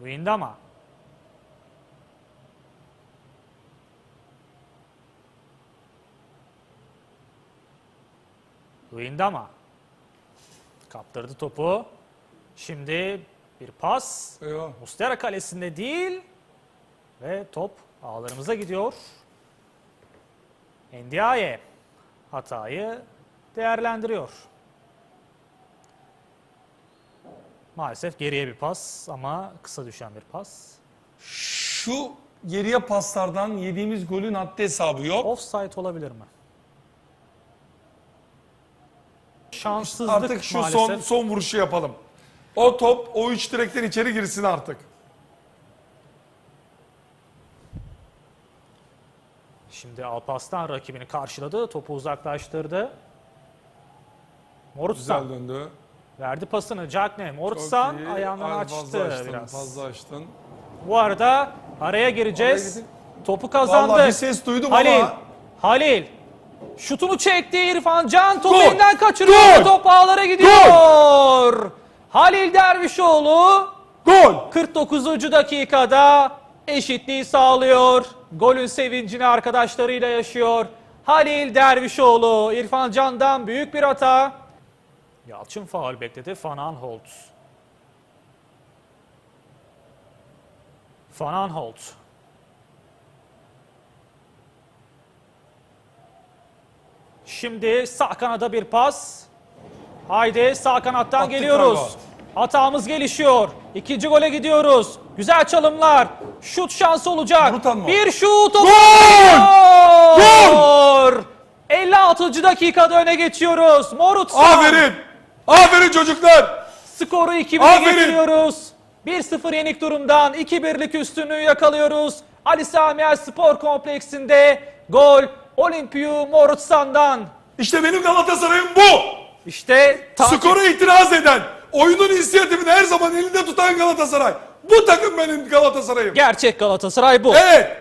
Windama. Windama. Kaptırdı topu. Şimdi bir pas. Eyvah. Mustera kalesinde değil. Ve top ağlarımıza gidiyor. Ndiaye hatayı değerlendiriyor. Maalesef geriye bir pas ama kısa düşen bir pas. Şu geriye paslardan yediğimiz golün haddi hesabı yok. Offside olabilir mi? Şanssızlık Artık şu maalesef. son son vuruşu yapalım. O top o üç direkten içeri girsin artık. Şimdi Alpaslan rakibini karşıladı. Topu uzaklaştırdı. Morutsan Güzel döndü. Verdi pasını. Cagne. Çok Morutsan iyi. ayağından Ay, açtı fazla açtın, biraz. Fazla açtın. Bu arada araya gireceğiz. Oraya. Topu kazandı. Vallahi bir ses duydum Halil. ama Halil. Şutunu çekti İrfan Can. Topu Gol. elinden kaçırıyor. Gol. Top ağlara gidiyor. Halil Dervişoğlu gol. 49. dakikada eşitliği sağlıyor. Golün sevincini arkadaşlarıyla yaşıyor. Halil Dervişoğlu İrfan Can'dan büyük bir hata. Yalçın faul bekledi. Van Aanholt. Van Aanholt. Şimdi sağ kanada bir pas. Haydi sağ kanattan Attık geliyoruz. galiba. Hatamız gelişiyor. İkinci gole gidiyoruz. Güzel çalımlar. Şut şansı olacak. Bir şut. Gol! Gol! 56. dakikada öne geçiyoruz. Morutsan. Aferin. Aferin çocuklar. Skoru 2-1'e Aferin. getiriyoruz. 1-0 yenik durumdan 2-1'lik üstünlüğü yakalıyoruz. Ali Sami Yer Spor Kompleksinde gol Olimpiyu Morutsan'dan. İşte benim Galatasaray'ım bu. İşte tam Skora itiraz eden, oyunun inisiyatifini her zaman elinde tutan Galatasaray. Bu takım benim Galatasaray'ım. gerçek Galatasaray bu. Evet.